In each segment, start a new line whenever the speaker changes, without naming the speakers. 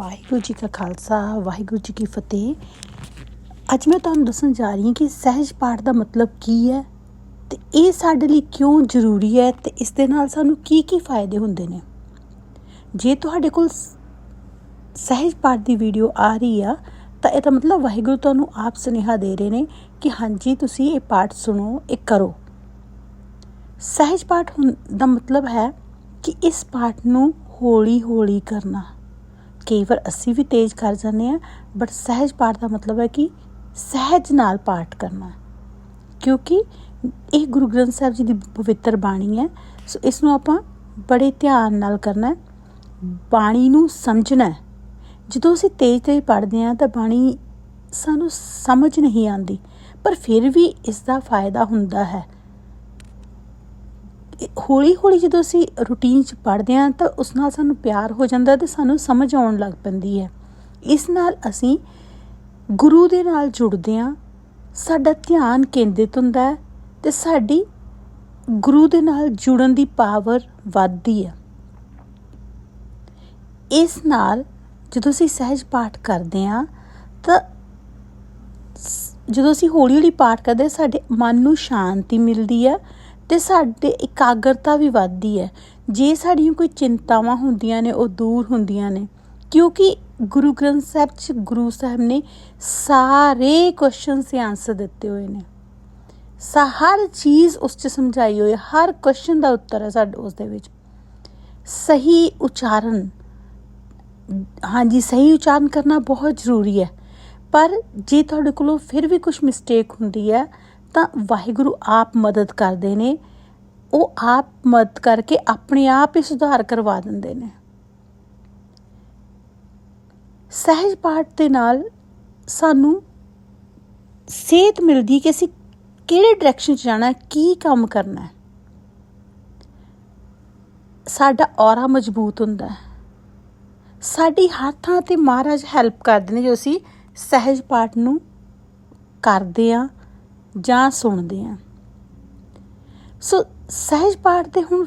ਵਾਹਿਗੁਰੂ ਜੀ ਕਾ ਖਾਲਸਾ, ਵਾਹਿਗੁਰੂ ਜੀ ਕੀ ਫਤਿਹ। ਅੱਜ ਮੈਂ ਤੁਹਾਨੂੰ ਦੱਸਣ ਜਾ ਰਹੀ ਹਾਂ ਕਿ ਸਹਿਜ ਪਾਠ ਦਾ ਮਤਲਬ ਕੀ ਹੈ ਤੇ ਇਹ ਸਾਡੇ ਲਈ ਕਿਉਂ ਜ਼ਰੂਰੀ ਹੈ ਤੇ ਇਸ ਦੇ ਨਾਲ ਸਾਨੂੰ ਕੀ ਕੀ ਫਾਇਦੇ ਹੁੰਦੇ ਨੇ। ਜੇ ਤੁਹਾਡੇ ਕੋਲ ਸ- ਸਹਿਜ ਪਾਠ ਦੀ ਵੀਡੀਓ ਆ ਰਹੀ ਆ, ਤਾਂ ਇਹਦਾ ਮਤਲਬ ਵਾਹਿਗੁਰੂ ਤੁਹਾਨੂੰ ਆਪ ਸੁਨੇਹਾ ਦੇ ਰਹੇ ਨੇ ਕਿ ਹਾਂਜੀ, ਤੁਸੀਂ ਇਹ ਪਾਠ ਸੁਣੋ, ਇਹ ਕਰੋ। ਸਹਿਜ ਪਾਠ ਹੁੰ- ਦਾ ਮਤਲਬ ਹੈ ਕਿ ਇਸ ਪਾਠ ਨੂੰ ਹੌਲੀ ਹੌਲੀ ਕਰਨਾ। ਕਈ ਵਾਰ ਅਸੀਂ ਵੀ ਤੇਜ਼ ਕਰ ਜਾਂਦੇ ਆ ਬਟ ਸਹਿਜ ਪਾਠ ਦਾ ਮਤਲਬ ਹੈ ਕਿ ਸਹਿਜ ਨਾਲ ਪਾਠ ਕਰਨਾ। ਕਿਉਂਕਿ ਇਹ ਗੁਰੂ ਗ੍ਰੰਥ ਸਾਹਿਬ ਜੀ ਦੀ ਪਵਿੱਤਰ ਬਾਣੀ ਹੈ, ਸੋ ਇਸ ਨੂੰ ਆਪਾਂ ਬੜੇ ਧਿਆਨ ਨਾਲ ਕਰਨਾ ਬਾਣੀ ਨੂੰ ਸਮਝਣਾ ਜਦੋਂ ਅਸੀਂ ਤੇਜ਼ ਤੇਜ਼ ਪੜ੍ਹਦੇ ਹਾਂ ਤਾਂ ਬਾਣੀ ਸਾਨੂੰ ਸਮਝ ਨਹੀਂ ਆਉਂਦੀ, ਪਰ ਫਿਰ ਵੀ ਇਸ ਦਾ ਫਾਇਦਾ ਹੁੰਦਾ ਹੈ। ਹੌਲੀ ਹੌਲੀ ਜਦੋਂ ਅਸੀਂ ਰੂਟੀਨ 'ਚ ਪੜ੍ਹਦੇ ਹਾਂ ਤਾਂ ਉਸ ਨਾਲ ਸਾਨੂੰ ਪਿਆਰ ਹੋ ਜਾਂਦਾ ਤੇ ਸਾਨੂੰ ਸਮਝ ਆਉਣ ਲੱਗ ਪੈਂਦੀ ਹੈ। ਇਸ ਨਾਲ ਅਸੀਂ ਗੁਰੂ ਦੇ ਨਾਲ ਜੁੜਦੇ ਹਾਂ ਸਾਡਾ ਧਿਆਨ ਕੇਂਦਰਿਤ ਹੁੰਦਾ ਹੈ ਤੇ ਸਾਡੀ ਗੁਰੂ ਦੇ ਨਾਲ ਜੁੜਨ ਦੀ ਪਾਵਰ ਵੱਧਦੀ ਹੈ। ਇਸ ਨਾਲ ਜਦੋਂ ਅਸੀਂ ਸਹਿਜ ਪਾਠ ਕਰਦੇ ਹਾਂ ਤਾਂ ਸ- ਜਦੋਂ ਅਸੀਂ ਹੌਲੀ ਹੌਲੀ ਪਾਠ ਕਰਦੇ ਹਾਂ, ਸਾਡੇ ਮਨ ਨੂੰ ਸ਼ਾਂਤੀ ਮਿਲਦੀ ਹੈ ਅਤੇ ਸਾਡੇ ਇਕਾਗਰਤਾ ਵੀ ਵੱਧਦੀ ਹੈ। ਜੇ ਸਾਡੀਆਂ ਕੋਈ ਚਿੰਤਾਵਾਂ ਹੁੰਦੀਆਂ ਨੇ, ਉਹ ਦੂਰ ਹੁੰਦੀਆਂ ਨੇ। ਕਿਉਂਕਿ ਗੁਰੂ ਗ੍ਰੰਥ ਸਾਹਿਬ 'ਚ ਗੁਰੂ ਸਾਹਿਬ ਨੇ ਸਾਰੇ ਕੁਐਸਚਨਸ ਦੇ ਆਨਸਰ ਦਿੱਤੇ ਹੋਏ ਨੇ। ਸਾ ਹਰ ਚੀਜ਼ ਉਸ 'ਚ ਸਮਝਾਈ ਹੋਈ ਹੈ ਹਰ ਕੁਐਸਚਨ ਦਾ ਉੱਤਰ ਹੈ ਸਾਡੇ ਉਸ ਦੇ ਵਿੱਚ। ਸਹੀ ਉਚਾਰਨ। ਹਾਂਜੀ, ਸਹੀ ਉਚਾਰਨ ਕਰਨਾ ਬਹੁਤ ਜ਼ਰੂਰੀ ਹੈ। ਪਰ ਜੇ ਤੁਹਾਡੇ ਕੋਲੋਂ ਫਿਰ ਵੀ ਕੁਝ ਮਿਸਟੇਕ ਹੁੰਦੀ ਹੈ ਤਾਂ ਵਾਹਿਗੁਰੂ ਆਪ ਮਦਦ ਕਰਦੇ ਨੇ। ਉਹ ਆਪ ਮਦਦ ਕਰਕੇ ਆਪਣੇ ਆਪ ਹੀ ਸੁਧਾਰ ਕਰਵਾ ਦਿੰਦੇ ਨੇ। ਸਹਿਜ ਪਾਠ ਦੇ ਨਾਲ ਸਾਨੂੰ ਸੇਧ ਮਿਲਦੀ ਕਿ ਅਸੀਂ ਕਿਹੜੇ ਡਾਇਰੈਕਸ਼ਨ 'ਚ ਜਾਣਾ ਕੀ ਕੰਮ ਕਰਨਾ ਹੈ। ਸਾਡਾ ਔਰਾ ਮਜ਼ਬੂਤ ਹੁੰਦਾ ਹੈ। ਸਾਡੀ ਹਰ ਥਾਂ ਤੇ ਮਹਾਰਾਜ ਹੈਲਪ ਕਰਦੇ ਨੇ ਜੋ ਅਸੀਂ ਸਹਿਜ ਪਾਠ ਨੂੰ ਕਰਦੇ ਆ ਜਾਂ ਸੁਣਦੇ ਆ। ਸੋ ਸਹਿਜ ਪਾਠ ਦੇ ਹੁਣ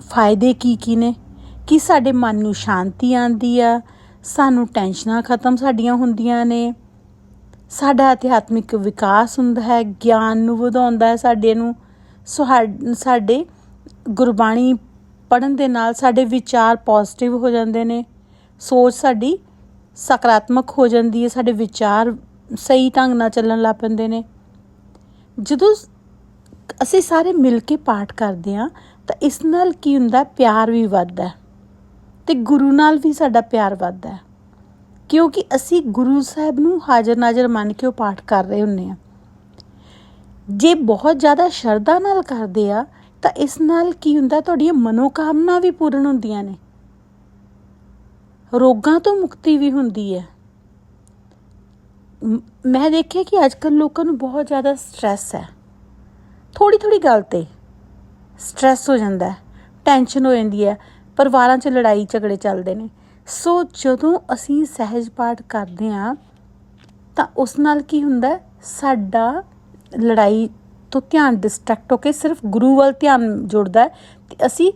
ਫਾਇਦੇ ਕੀ ਕੀ ਨੇ? ਕਿ ਸਾਡੇ ਮਨ ਨੂੰ ਸ਼ਾਂਤੀ ਆਉਂਦੀ ਆ? ਸਾਨੂੰ ਟੈਨਸ਼ਨਾਂ ਖਤਮ ਸਾਡੀਆਂ ਹੁੰਦੀਆਂ ਨੇ? ਸਾਡਾ ਅਧਿਆਤਮਿਕ ਵਿਕਾਸ ਹੁੰਦਾ ਹੈ, ਗਿਆਨ ਨੂੰ ਵਧਾਉਂਦਾ ਹੈ ਸਾਡੇ ਨੂੰ। ਸੁਹਾ- ਸਾਡੇ ਗੁਰਬਾਣੀ ਪੜਨ ਦੇ ਨਾਲ ਸਾਡੇ ਵਿਚਾਰ ਪੋਜ਼ਿਟਿਵ ਹੋ ਜਾਂਦੇ ਨੇ। ਸੋਚ ਸਾਡੀ ਸਕਾਰਾਤਮਕ ਹੋ ਜਾਂਦੀ ਹੈ, ਸਾਡੇ ਵਿਚਾਰ ਸਹੀ ਢੰਗ ਨਾਲ ਚੱਲਣ ਲੱਗ ਪੈਂਦੇ ਨੇ। ਜਦੋਂ ਅਸੀਂ ਸਾਰੇ ਮਿਲ ਕੇ ਪਾਠ ਕਰਦੇ ਹਾਂ, ਤਾਂ ਇਸ ਨਾਲ ਕੀ ਹੁੰਦਾ, ਪਿਆਰ ਵੀ ਵੱਧਦਾ ਹੈ ਤੇ ਗੁਰੂ ਨਾਲ ਵੀ ਸਾਡਾ ਪਿਆਰ ਵੱਧਦਾ ਕਿਉਂਕਿ ਅਸੀਂ ਗੁਰੂ ਸਾਹਿਬ ਨੂੰ ਹਾਜ਼ਰ ਨਾਜ਼ਰ ਮੰਨ ਕੇ ਉਹ ਪਾਠ ਕਰ ਰਹੇ ਹੁੰਨੇ ਆ ਜੇ ਬਹੁਤ ਜ਼ਿਆਦਾ ਸ਼ਰਧਾ ਨਾਲ ਕਰਦੇ ਆ, ਤਾਂ ਇਸ ਨਾਲ ਕੀ ਹੁੰਦਾ, ਤੁਹਾਡੀਆਂ ਮਨੋਕਾਮਨਾ ਵੀ ਪੂਰਨ ਹੁੰਦੀਆਂ ਨੇ। ਰੋਗਾਂ ਤੋਂ ਮੁਕਤੀ ਵੀ ਹੁੰਦੀ ਹੈ। ਮੈਂ ਦੇਖਿਆ ਕਿ ਅੱਜਕੱਲ ਲੋਕਾਂ ਨੂੰ ਬਹੁਤ ਜ਼ਿਆਦਾ ਸਟ੍ਰੈਸ ਹੈ। ਥੋੜੀ ਥੋੜੀ ਗੱਲ ਤੇ ਸਟ੍ਰੈਸ ਹੋ ਜਾਂਦਾ ਹੈ ਟੈਨਸ਼ਨ ਹੋ ਜਾਂਦੀ ਹੈ, ਪਰਿਵਾਰਾਂ 'ਚ ਲੜਾਈ ਝਗੜੇ ਚੱਲਦੇ ਨੇ। ਸੋ ਜਦੋਂ ਅਸੀਂ ਸਹਿਜ ਪਾਠ ਕਰਦੇ ਹਾਂ, ਤਾਂ ਉਸ ਨਾਲ ਕੀ ਹੁੰਦਾ ਸਾਡਾ ਲੜਾਈ ਤੋਂ ਧਿਆਨ ਡਿਸਟਰੈਕਟ ਹੋ ਕੇ ਸਿਰਫ ਗੁਰੂ ਵੱਲ ਧਿਆਨ ਜੁੜਦਾ ਹੈ ਤੇ ਅਸੀਂ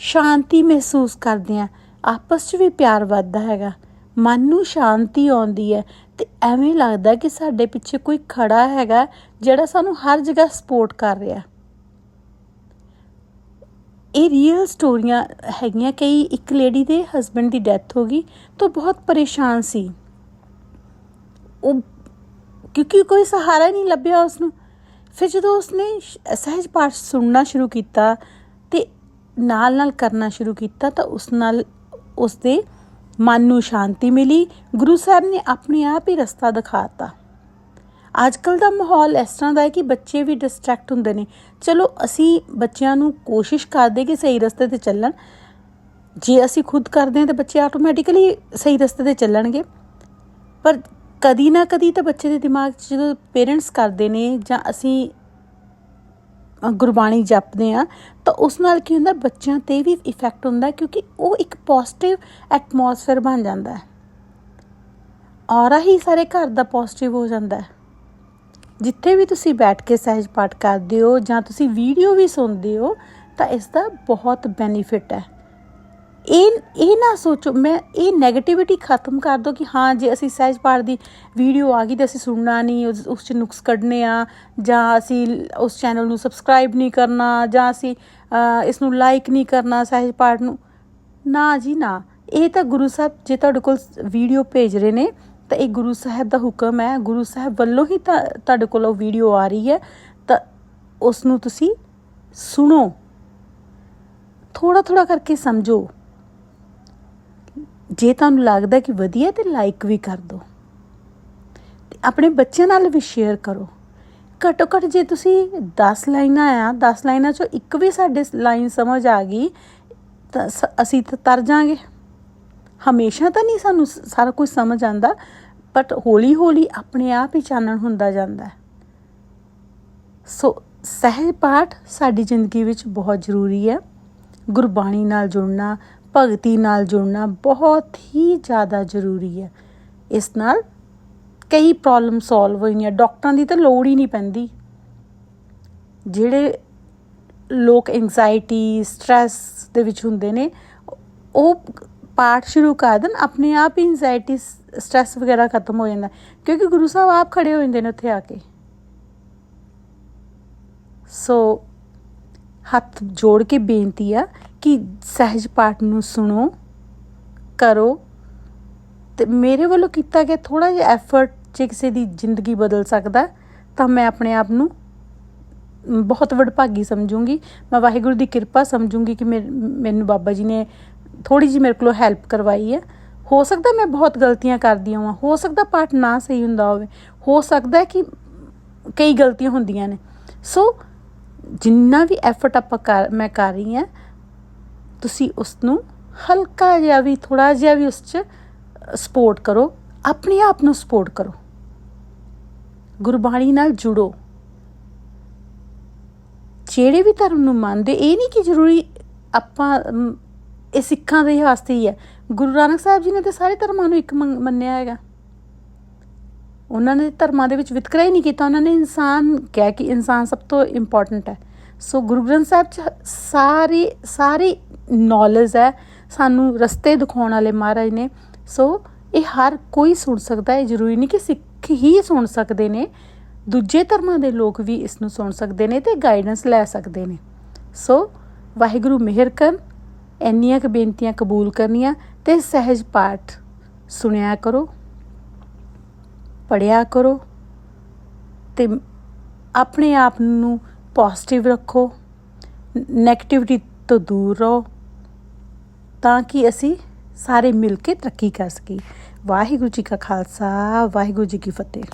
ਸ਼ਾਂਤੀ ਮਹਿਸੂਸ ਕਰਦੇ ਹਾਂ। ਆਪਸ 'ਚ ਵੀ ਪਿਆਰ ਵੱਧਦਾ ਹੈਗਾ। ਮਨ ਨੂੰ ਸ਼ਾਂਤੀ ਆਉਂਦੀ ਹੈ ਤੇ ਐਵੇਂ ਲੱਗਦਾ ਕਿ ਸਾਡੇ ਪਿੱਛੇ ਕੋਈ ਖੜਾ ਹੈਗਾ ਜਿਹੜਾ ਸਾਨੂੰ ਹਰ ਜਗ੍ਹਾ ਸਪੋਰਟ ਕਰ ਰਿਹਾ ਇਹ ਰੀਅਲ ਸਟੋਰੀਆਂ ਹੈਗੀਆਂ ਕਈ, ਇੱਕ ਲੇਡੀ ਦੇ ਹਸਬੰਡ ਦੀ ਡੈਥ ਹੋ ਗਈ ਤਾਂ ਉਹ ਬਹੁਤ ਪਰੇਸ਼ਾਨ ਸੀ। ਉਹ, ਕਿਉਂਕਿ ਕੋਈ ਸਹਾਰਾ ਹੀ ਨਹੀਂ ਲੱਭਿਆ ਉਸ ਨੂੰ ਫਿਰ ਜਦੋਂ ਉਸਨੇ ਸਹਿਜ ਪਾਠ ਸੁਣਨਾ ਸ਼ੁਰੂ ਕੀਤਾ ਤੇ ਨਾਲ ਨਾਲ ਕਰਨਾ ਸ਼ੁਰੂ ਕੀਤਾ ਤਾਂ ਉਸ ਨਾਲ, ਉਸਦੇ ਮਨ ਨੂੰ ਸ਼ਾਂਤੀ ਮਿਲੀ, ਗੁਰੂ ਸਾਹਿਬ ਨੇ ਆਪਣੇ ਆਪ ਹੀ ਰਸਤਾ ਦਿਖਾਤਾ। ਅੱਜ ਕੱਲ ਦਾ ਮਾਹੌਲ ਇਸ ਤਰ੍ਹਾਂ ਦਾ ਹੈ ਕਿ ਬੱਚੇ ਵੀ ਡਿਸਟਰੈਕਟ ਹੁੰਦੇ ਨੇ। ਚਲੋ, ਅਸੀਂ ਬੱਚਿਆਂ ਨੂੰ ਕੋਸ਼ਿਸ਼ ਕਰਦੇ ਕਿ ਸਹੀ ਰਸਤੇ ਤੇ ਚੱਲਣ। ਜੇ ਅਸੀਂ ਖੁਦ ਕਰਦੇ ਹਾਂ ਤਾਂ ਬੱਚੇ ਆਟੋਮੈਟਿਕਲੀ ਸਹੀ ਰਸਤੇ ਤੇ ਚੱਲਣਗੇ। ਪਰ ਕਦੀ ਨਾ ਕਦੀ ਤਾਂ ਬੱਚੇ ਦੇ ਦਿਮਾਗ 'ਚ ਜਦੋਂ ਪੇਰੈਂਟਸ ਕਰਦੇ ਨੇ ਜਾਂ ਅਸੀਂ ਗੁਰਬਾਣੀ ਜਪਦੇ ਆ, ਤਾਂ ਉਸ ਨਾਲ ਕੀ ਹੁੰਦਾ, ਬੱਚਿਆਂ ਤੇ ਵੀ ਇਫੈਕਟ ਹੁੰਦਾ ਕਿਉਂਕਿ ਉਹ ਇੱਕ ਪੋਜ਼ਿਟਿਵ ਐਟਮੋਸਫੇਅਰ ਬਣ ਜਾਂਦਾ ਹੈ। ਔਰਾ ਹੀ ਸਾਰੇ ਘਰ ਦਾ ਪੋਜ਼ਿਟਿਵ ਹੋ ਜਾਂਦਾ ਹੈ। ਜਿੱਥੇ ਵੀ ਤੁਸੀਂ ਬੈਠ ਕੇ ਸਹਿਜ ਪਾਠ ਕਰਦੇ ਹੋ ਜਾਂ ਤੁਸੀਂ ਵੀਡੀਓ ਵੀ ਸੁਣਦੇ ਹੋ, ਤਾਂ ਇਸ ਦਾ ਬਹੁਤ ਬੈਨੀਫਿਟ ਹੈ। ਇਹ ਇਹ ਨਾ ਸੋਚੋ ਮੈਂ ਇਹ 네ਗੇਟਿਵਿਟੀ ਖਤਮ ਕਰ ਦੋ ਕਿ ਹਾਂ ਜੇ ਅਸੀਂ ਸਹਿਜ ਪਾਠ ਦੀ ਵੀਡੀਓ ਆ ਗਈ ਤੇ ਅਸੀਂ ਸੁਣਨਾ ਨਹੀਂ ਉਸ ਚ ਨੁਕਸ ਕੱਢਨੇ ਆ ਜਾਂ ਅਸੀਂ ਉਸ ਚੈਨਲ ਨੂੰ ਸਬਸਕ੍ਰਾਈਬ ਨਹੀਂ ਕਰਨਾ ਜਾਂ ਅਸੀਂ ਅ, ਇਸ ਨੂੰ ਲਾਈਕ ਨਹੀਂ ਕਰਨਾ ਸਹਿਜ ਪਾਠ ਨੂੰ। ਨਾ ਜੀ ਨਾ ਇਹ ਤਾਂ ਗੁਰੂ ਸਾਹਿਬ ਜੇ ਤੁਹਾਡੇ ਕੋਲ ਵੀਡੀਓ ਭੇਜ ਰਹੇ ਨੇ ਤਾਂ ਇਹ ਗੁਰੂ ਸਾਹਿਬ ਦਾ ਹੁਕਮ ਹੈ। ਗੁਰੂ ਸਾਹਿਬ ਵੱਲੋਂ ਹੀ ਤਾਂ ਤੁਹਾਡੇ ਕੋਲ ਉਹ ਵੀਡੀਓ ਆ ਰਹੀ ਹੈ ਤਾਂ ਉਸ ਨੂੰ ਤੁਸੀਂ ਸੁਣੋ। ਥੋੜਾ ਥੋੜਾ ਕਰਕੇ ਸਮਝੋ। ਜੇ ਤੁਹਾਨੂੰ ਲੱਗਦਾ ਕਿ ਵਧੀਆ ਤੇ ਲਾਈਕ ਵੀ ਕਰ ਦਿਓ। ਤੇ ਆਪਣੇ ਬੱਚਿਆਂ ਨਾਲ ਵੀ ਸ਼ੇਅਰ ਕਰੋ। ਘੱਟੋ ਘੱਟ ਜੇ ਤੁਸੀਂ 10 ਲਾਈਨਾਂ ਆ 10 ਲਾਈਨਾਂ ਚੋਂ ਇੱਕ ਵੀ ਸਾਡੇ ਲਾਈਨ ਸਮਝ ਆ ਗਈ, ਤਾਂ ਸ- ਅਸੀਂ ਤਾਂ ਤਰ ਜਾਾਂਗੇ। ਹਮੇਸ਼ਾ ਤਾਂ ਨਹੀਂ ਸਾਨੂੰ ਸ- ਸਾਰਾ ਕੁਝ ਸਮਝ ਆਂਦਾ ਬਟ ਹੌਲੀ ਹੌਲੀ ਆਪਣੇ ਆਪ ਹੀ ਚਾਨਣ ਹੁੰਦਾ ਜਾਂਦਾ ਹੈ। ਸੋ ਸਹਿਜ ਪਾਠ ਸਾਡੀ ਜ਼ਿੰਦਗੀ ਵਿੱਚ ਬਹੁਤ ਜ਼ਰੂਰੀ ਹੈ। ਗੁਰਬਾਣੀ ਨਾਲ ਜੁੜਨਾ ਭਗਤੀ ਨਾਲ ਜੁੜਨਾ ਬਹੁਤ ਹੀ ਜ਼ਿਆਦਾ ਜ਼ਰੂਰੀ ਹੈ। ਇਸ ਨਾਲ ਕਈ ਪ੍ਰੋਬਲਮ ਸੋਲਵ ਹੋਈਆਂ ਡਾਕਟਰਾਂ ਦੀ ਤਾਂ ਲੋੜ ਹੀ ਨਹੀਂ ਪੈਂਦੀ। ਜਿਹੜੇ ਲੋਕ ਐਂਜ਼ਾਈਟੀ ਸਟ੍ਰੈਸ ਦੇ ਵਿੱਚ ਹੁੰਦੇ ਨੇ, ਉਹ ਪਾਠ ਸ਼ੁਰੂ ਕਰ ਦੇਣ। ਆਪਣੇ ਆਪ ਹੀ ਐਂਜ਼ਾਈਟੀ ਸਟ੍ਰੈਸ ਵਗੈਰਾ ਖਤਮ ਹੋ ਜਾਂਦਾ। ਕਿਉਂਕਿ ਗੁਰੂ ਸਾਹਿਬ ਆਪ ਖੜੇ ਹੋ ਜਾਂਦੇ ਨੇ ਉੱਥੇ ਆ ਕੇ। ਸੋ ਹੱਥ ਜੋੜ ਕੇ ਬੇਨਤੀ ਆ ਕਿ ਸਹਿਜ ਪਾਠ ਨੂੰ ਸੁਣੋ, ਕਰੋ ਤੇ ਮੇਰੇ ਵੱਲੋਂ ਕੀਤਾ ਗਿਆ ਥੋੜਾ ਜਿਹਾ ਐਫਰਟ ਜੇ ਕਿਸੇ ਦੀ ਜ਼ਿੰਦਗੀ ਬਦਲ ਸਕਦਾ, ਤਾਂ ਮੈਂ ਆਪਣੇ ਆਪ ਨੂੰ ਬਹੁਤ ਵਡਭਾਗੀ ਸਮਝੂੰਗੀ। ਮੈਂ ਵਾਹਿਗੁਰੂ ਦੀ ਕਿਰਪਾ ਸਮਝੂੰਗੀ ਕਿ ਮੇਰੇ- ਮੈਨੂੰ ਬਾਬਾ ਜੀ ਨੇ ਥੋੜੀ ਜਿਹੀ ਮੇਰੇ ਕੋਲੋਂ ਹੈਲਪ ਕਰਵਾਈ ਹੈ ਹੋ ਸਕਦਾ ਮੈਂ ਬਹੁਤ ਗਲਤੀਆਂ ਕਰਦੀ ਹਾਂ ਹੋ ਸਕਦਾ ਪਾਠ ਨਾ ਸਹੀ ਹੁੰਦਾ ਹੋਵੇ, ਹੋ ਸਕਦਾ ਕਿ ਕਈ ਗਲਤੀਆਂ ਹੁੰਦੀਆਂ ਨੇ। ਸੋ ਜਿੰਨਾ ਵੀ ਐਫਰਟ ਆਪਾਂ ਕਰ, ਮੈਂ ਕਰ ਰਹੀ ਹਾਂ, ਤੁਸੀਂ ਉਸ ਨੂੰ ਹਲਕਾ ਜਿਹਾ ਵੀ ਥੋੜਾ ਜਿਹਾ ਵੀ ਉਸ 'ਚ ਸਪੋਰਟ ਕਰੋ। ਆਪਣੇ ਆਪ ਨੂੰ ਸਪੋਰਟ ਕਰੋ। ਗੁਰਬਾਣੀ ਨਾਲ ਜੁੜੋ। ਜਿਹੜੇ ਵੀ ਧਰਮ ਨੂੰ ਮੰਨਦੇ, ਇਹ ਨਹੀਂ ਕਿ ਜ਼ਰੂਰੀ ਆਪਾਂ ਇਹ ਸਿੱਖਾਂ ਦੇ ਵਾਸਤੇ ਹੀ ਹੈ। ਗੁਰੂ ਨਾਨਕ ਸਾਹਿਬ ਜੀ ਨੇ ਤੇ ਸਾਰੇ ਧਰਮਾਂ ਨੂੰ ਇੱਕ ਮੰਨਿਆ ਹੈਗਾ। ਉਹਨਾਂ ਨੇ ਧਰਮਾਂ ਦੇ ਵਿੱਚ ਵਿਤਕਰਾ ਹੀ ਨਹੀਂ ਕੀਤਾ, ਉਹਨਾਂ ਨੇ ਇਨਸਾਨ ਕਿਹਾ ਕਿ ਇਨਸਾਨ ਸਭ ਤੋਂ ਇੰਪੋਰਟੈਂਟ ਹੈ। ਸੋ ਗੁਰੂ ਗ੍ਰੰਥ ਸਾਹਿਬ ਚ ਸਾਰੀ ਸਾਰੀ ਨੌਲੇਜ ਹੈ, ਸਾਨੂੰ ਰਸਤੇ ਦਿਖਾਉਣ ਵਾਲੇ ਮਹਾਰਾਜ ਨੇ। ਸੋ ਇਹ ਹਰ ਕੋਈ ਸੁਣ ਸਕਦਾ ਹੈ ਜ਼ਰੂਰੀ ਨਹੀਂ ਕਿ ਸਿੱਖ ਹੀ ਸੁਣ ਸਕਦੇ ਨੇ, ਦੂਜੇ ਧਰਮਾਂ ਦੇ ਲੋਕ ਵੀ ਇਸ ਨੂੰ ਸੁਣ ਸਕਦੇ ਨੇ ਤੇ ਗਾਈਡੈਂਸ ਲੈ ਸਕਦੇ ਨੇ। ਸੋ ਵਾਹਿਗੁਰੂ ਮਿਹਰ ਕਰਨ, ਇੰਨੀਆਂ ਕੁ ਬੇਨਤੀਆਂ ਕਬੂਲ ਕਰਨੀਆਂ ਤੇ ਸਹਿਜ ਪਾਠ ਸੁਣਿਆ ਕਰੋ। ਪੜਿਆ ਕਰੋ ਤੇ ਆਪਣੇ ਆਪ ਨੂੰ ਪੋਜ਼ਿਟਿਵ ਰੱਖੋ 네ਗੇਟਿਵਿਟੀ ਤੋਂ ਦੂਰ ਰਹੋ ਤਾਂ ਕਿ ਅਸੀਂ ਸਾਰੇ ਮਿਲ ਕੇ ਤਰੱਕੀ ਕਰ ਸਕੀਏ। ਵਾਹਿਗੁਰੂ ਜੀ ਕਾ ਖਾਲਸਾ, ਵਾਹਿਗੁਰੂ ਜੀ ਕੀ ਫਤਿਹ।